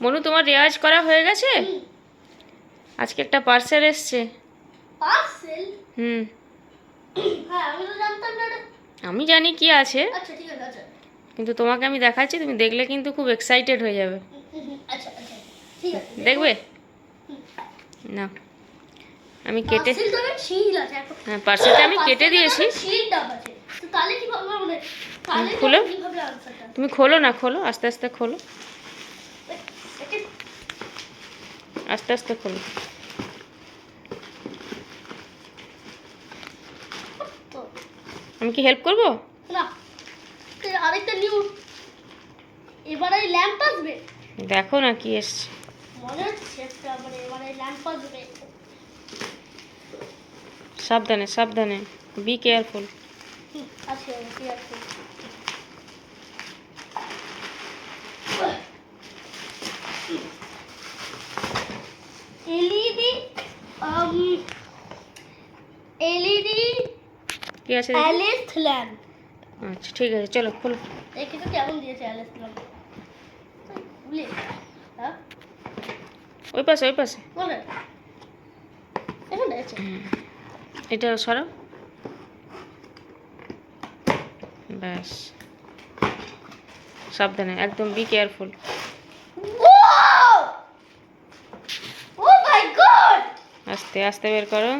মনু তোমার রেওয়াজ করা হয়ে গেছে? আজকে একটা পার্সেল এসছে। পার্সেল? হুম। হ্যাঁ আমি জানি কি আছে। আচ্ছা আচ্ছা। কিন্তু তোমাকে আমি দেখাচ্ছি তুমি দেখলে কিন্তু খুব এক্সাইটেড হয়ে যাবে। আচ্ছা দেখবে। না। আমি কেটে হ্যাঁ পার্সেলটা আমি কেটে দিয়েছি। খুলো। তুমি খোলো না খোলো আস্তে আস্তে খোলো। আস্তে আস্তে খোলো। আমি কি হেল্প করব? না আরেকটা নিউ। এবার ল্যাম্প আসবে। দেখো না কি এসছে। মনে হচ্ছে একটা মানে এবার ল্যাম্প আসবে। সাবধানে সাবধানে। বি কেয়ারফুল হুম, আছে ঠিক আছে এলইডি এলইডি কি আছে অ্যালিস ল্যাম্প। আচ্ছা ঠিক আছে চলো খোলো। দেখি তো কেমন দিয়েছে অ্যালিস ল্যাম্প। হ্যাঁ? ওই পাশে ওই পাশে। বলে এখানে এটা সরো। ব্যাস। সাবধানে একদম বি কেয়ারফুল! আস্তে আস্তে বের করো।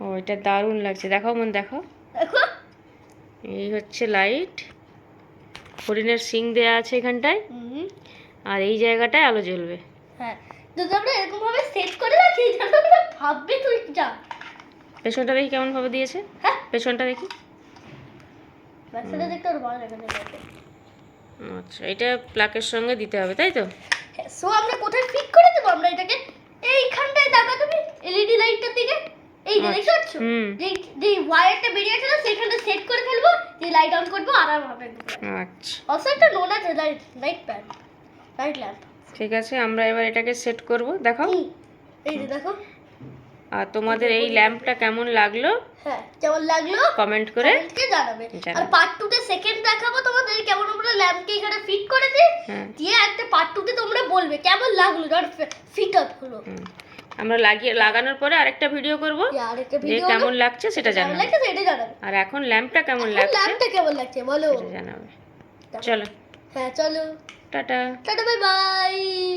ও এটা দারুণ লাগছে। দেখাও মন দেখো। এই হচ্ছে লাইট। হরিণের সিং দেয়া আছে এখানটায়। আর এই জায়গাটায় আলো জ্বলবে। হ্যাঁ। যদি আমরা এরকম ভাবে সেট করে রাখি যেন ভাববে তুই যা। পেছনটা দেখি কেমন ভাবে দিয়েছে। হ্যাঁ। পেছনটা দেখি। দেখতে ভালো আচ্ছা এটা প্লাকের সঙ্গে দিতে হবে তাই তো? সো আমরা কোথায় ফিট করে দেবো? আমরা এটাকে এইখানটায় দেখা তুমি এলইডি লাইটটার দিকে এই হুম। যে ওয়্যারটা বেরিয়ে আছে না সেখানটা সেট করে ফেলব যে লাইট অন করব আরাম হবে আচ্ছা। অলসো একটা নোন আছে light light pan light lamp ঠিক আছে আমরা এবার এটাকে সেট করব। দেখাও এই যে দেখো। আর তোমাদের এই ল্যাম্পটা কেমন লাগল? হ্যাঁ কেমন লাগল? কমেন্ট করে জানাবে। আর পার্ট টু তে সেকেন্ড দেখাবো তোমাদের কেমন আমরা ল্যাম্পকে এখানে ফিট করেছি। হ্যাঁ। দিয়ে একটা পার্ট টু তে তোমরা বলবে কেমন লাগল? যখন ফিট আপ হলো। আমরা লাগিয়ে লাগানোর পরে আরেকটা ভিডিও করব। যে কেমন লাগছে সেটা জানাবে। লাগছে সেটা জানাবে। আর এখন ল্যাম্পটা কেমন লাগছে ল্যাম্পটা কেমন লাগছে বলো। জানাবে। চলো। হ্যাঁ চলো। টাটা। Tata bye bye